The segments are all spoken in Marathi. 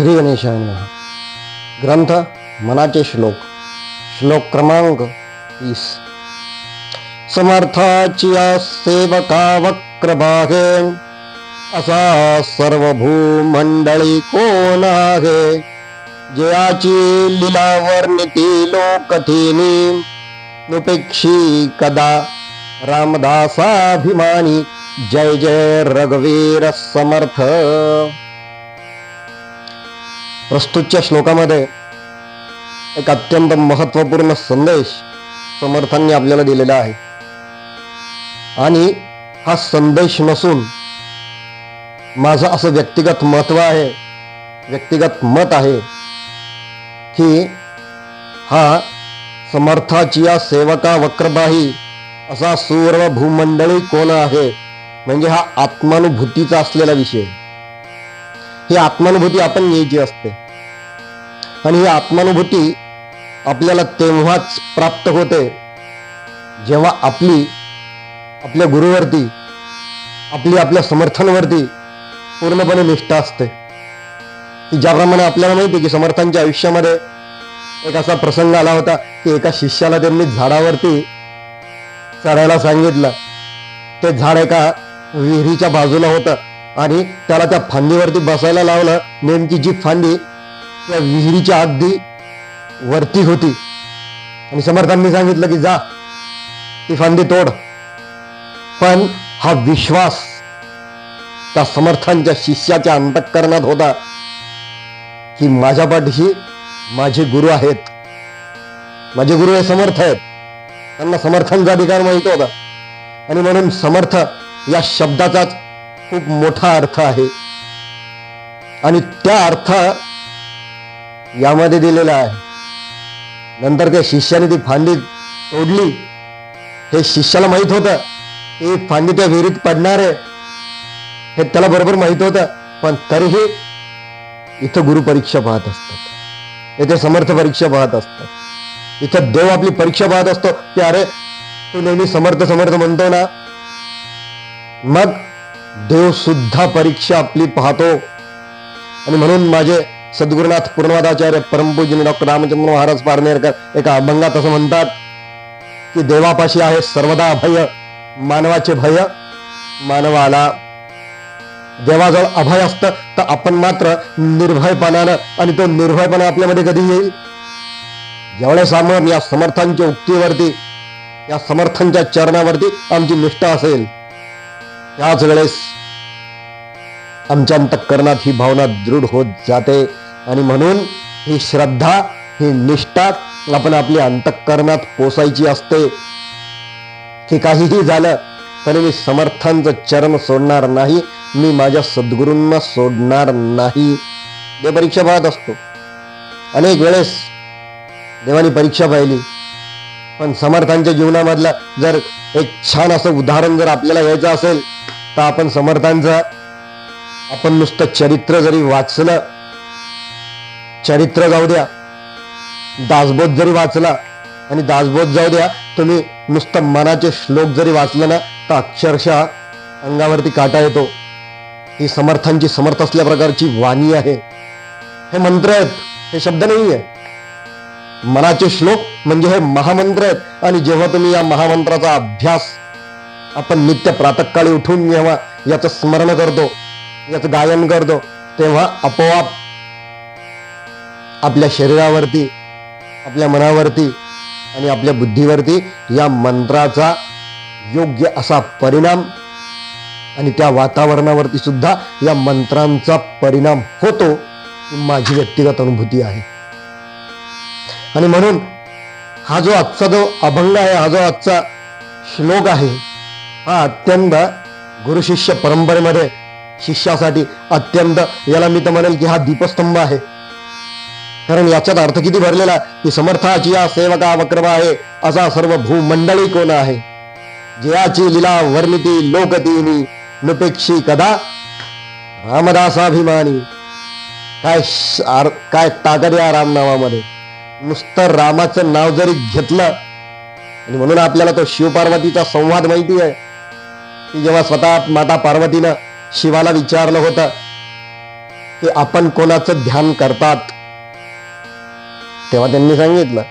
श्री गणेशाय ग्रंथ मनाचे श्लोक. श्लोक क्रमांक तीस. समर्थाची या सेवका वक्रभागे असा सर्व भूमंडळी कोण आहे जयाची लिला वर्णिती लोकथिनी नुपेक्षी कदा? रामदासाभिमानी जय जय रघुवीर समर्थ. प्रस्तुतच्या श्लोकामध्ये एक अत्यंत महत्त्वपूर्ण संदेश समर्थांनी आपल्याला दिलेला आहे. आणि हा संदेश नसून माझं असं व्यक्तिगत महत्त्व आहे व्यक्तिगत मत आहे की हा समर्थाची या सेवका वक्रबाही असा सुवर्व भूमंडळी कोण आहे? म्हणजे हा आत्मानुभूतीचा असलेला विषय. ही आत्मानुभूती आपण घ्यायची असते. आणि ही आत्मानुभूती आपल्याला तेव्हाच प्राप्त होते जेव्हा आपली आपल्या गुरुवरती आपली आपल्या समर्थांवरती पूर्णपणे निष्ठा असते. की ज्याप्रमाणे आपल्याला माहिती आहे की समर्थांच्या आयुष्यामध्ये एक असा प्रसंग आला होता की एका शिष्याला त्यांनी झाडावरती चढायला सांगितलं. ते झाड एका विहिरीच्या बाजूला होतं आणि त्याला त्या फांदीवरती बसायला लावलं. नेमकी जी फांदी त्या विहिरीच्या अगदी वरती होती. आणि समर्थांनी सांगितलं की जा ती फांदी तोड. पण हा विश्वास त्या समर्थांच्या शिष्याच्या अंतःकरणात होता की माझ्या पाठीशी माझे गुरु आहेत. माझे गुरु हे समर्थ आहेत. त्यांना समर्थांचा अधिकार माहीत होता. आणि म्हणून समर्थ या शब्दाचाच खूप मोठा अर्थ आहे. आणि त्या अर्थ यामध्ये दिलेलं आहे. नंतर त्या शिष्याने ती फांदी तोडली. हे शिष्याला माहीत होतं की फांदी त्या विहिरीत पडणार आहे. हे त्याला बरोबर माहीत होतं पण तरीही इथं गुरु परीक्षा पाहत असतात. इथे समर्थ परीक्षा पाहत असतात. इथं देव आपली परीक्षा पाहत असतो की अरे तू नेहमी समर्थ समर्थ म्हणतो ना. मग देव सुद्धा परीक्षा आपली पाहतो. आणि म्हणून माझे सद्गुरुनाथ पूर्णवादाचार्य परमपूजनी डॉक्टर रामचंद्र महाराज पारनेरकर एका अभंगात असं म्हणतात की देवापाशी आहे सर्वदा भय मानवाचे भय मानवाला. देवाजवळ अभय असतं तर आपण मात्र निर्भयपणानं आणि तो निर्भयपणा आपल्यामध्ये कधी येईल? जेवढे आपण या समर्थांच्या उक्तीवरती या समर्थांच्या चरणावरती आमची निष्ठा असेल त्याच वेळेस आमच्या अंतःकरणात ही भावना दृढ होत जाते. आणि म्हणून ही श्रद्धा ही निष्ठा आपण आपल्या अंतःकरणात पोसायची असते. की काहीही झालं तरी मी समर्थांचं चरण सोडणार नाही. मी माझ्या सद्गुरूंना सोडणार नाही. देव परीक्षा पाहत असतो. अनेक वेळेस देवानी परीक्षा पाहिली. पण समर्थांच्या जीवनामधलं जर एक छान असं उदाहरण जर आपल्याला घ्यायचं असेल तर आपण समर्थांचं आपण नुसतं चरित्र जरी वाचलं चरित्र जाऊ द्या. दासबोध जरी वाचला आणि दासबोध जाऊ द्या तुम्ही नुसतं मनाचे श्लोक जरी वाचलं ना तर अक्षरशः अंगावरती काटा येतो. ही समर्थांची समर्थ असल्या प्रकारची वाणी आहे. हे मंत्र आहेत हे शब्द नाही आहे मनाचे श्लोक म्हणजे हे महामंत्र आहेत. आणि जेव्हा तुम्ही या महामंत्राचा अभ्यास आपण नित्य प्रातकाळी उठून जेव्हा याचं स्मरण करतो याचं गायन करतो तेव्हा आपोआप आपल्या शरीरावरती आपल्या मनावरती आणि आपल्या बुद्धीवरती या मंत्राचा योग्य असा परिणाम आणि त्या वातावरणावरती सुद्धा या मंत्रांचा परिणाम होतो ही माझी व्यक्तिगत अनुभूती आहे. आणि म्हणून हा जो आजचा जो अभंग आहे हा जो आजचा श्लोक आहे हा अत्यंत गुरुशिष्य परंपरेमध्ये शिष्यासाठी अत्यंत याला मी तर म्हणेल की हा दीपस्तंभ आहे. कारण याच्यात अर्थ किती भरलेला की समर्थाची या सेवका वक्रम आहे असा सर्व भूमंडळी कोण आहे? जयाची लिला वर्णिती लोकतीनी नुपेक्षी कदा? रामदासाभिमानी. काय काय ताकद या राम नावामध्ये नुसतं रामाचं नाव जरी घेतलं आणि म्हणून आपल्याला तो शिवपार्वतीचा संवाद माहिती आहे. की जेव्हा स्वतः माता पार्वतीनं शिवाला विचारलं होतं की आपण कोणाचं ध्यान करतात? तेव्हा त्यांनी सांगितलं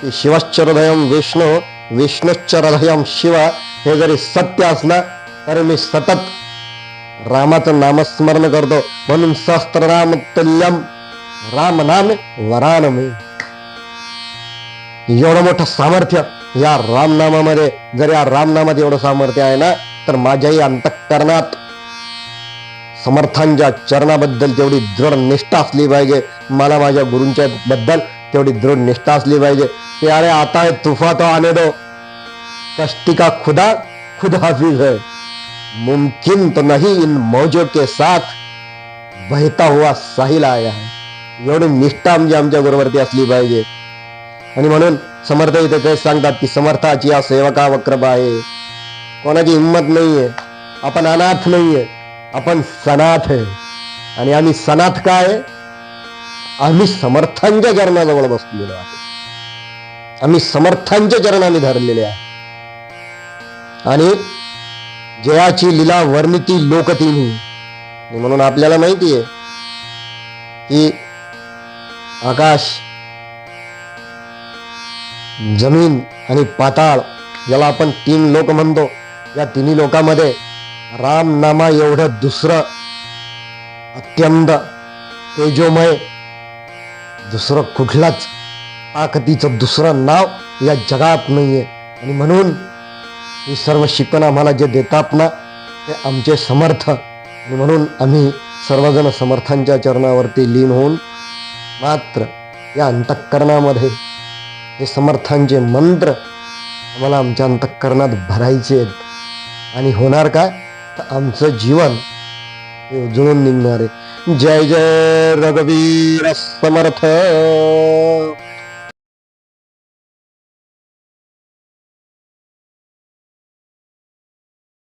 की शिवश्चरदयम विष्णू विष्णुश्चरदयम शिव हे जरी सत्य असलं तरी मी सतत रामाचं नामस्मरण करतो. म्हणून सहस्त्रराम तुल्यम राम नाम वरानमे. एवढं मोठं सामर्थ्य या रामनामामध्ये जर या रामनामात एवढं सामर्थ्य आहे ना तर माझ्याही अंतःकरणात समर्थांच्या चरणाबद्दल तेवढी दृढ निष्ठा असली पाहिजे. मला माझ्या गुरूंच्या बद्दल तेवढी दृढ निष्ठा असली पाहिजे. की अरे आता हे तुफा तो. आने दो कष्टी का खुदा? खुद हाफिज है. मुमकिन तो नहीं इन मौजों के साथ बहता हुआ साहिल आया है. एवढी निष्ठा म्हणजे आमच्या गुरुवरती असली पाहिजे. आणि म्हणून समर्थ इथे तेच सांगतात की समर्थाची या सेवका वक्रब आहे. कोणाची हिंमत नाहीये. आपण अनाथ नाहीये. आपण सनाथ आहे. आणि आम्ही सनाथ काय आहे? आम्ही समर्थांच्या चरणाजवळ बसलेलो आहे. आम्ही समर्थांच्या चरणाने धरलेले आहे. आणि जयाची लीला वर्णिती लोकतिनी. म्हणून आपल्याला माहिती आहे की आकाश जमीन आणि पाताळ याला आपण तीन लोक म्हणतो. या तिन्ही लोकांमध्ये राम नामा एवढं दुसरं अत्यंत तेजोमय दुसरं कुठलाच ताकदीचं दुसरं नाव या जगात नाही आहे आणि म्हणून ही सर्व शिकवण आम्हाला जे देतात ना ते आमचे समर्थ. आणि म्हणून आम्ही सर्वजण समर्थांच्या चरणावरती लीन होऊन मात्र या अंतःकरणामध्ये हे समर्थांचे मंत्र आम्हाला आमच्या अंतःकरणात भरायचे आहेत. आणि होणार काय? आमचं जीवन हे उजळून निघणार आहे. जय जय रघुवीर समर्थ.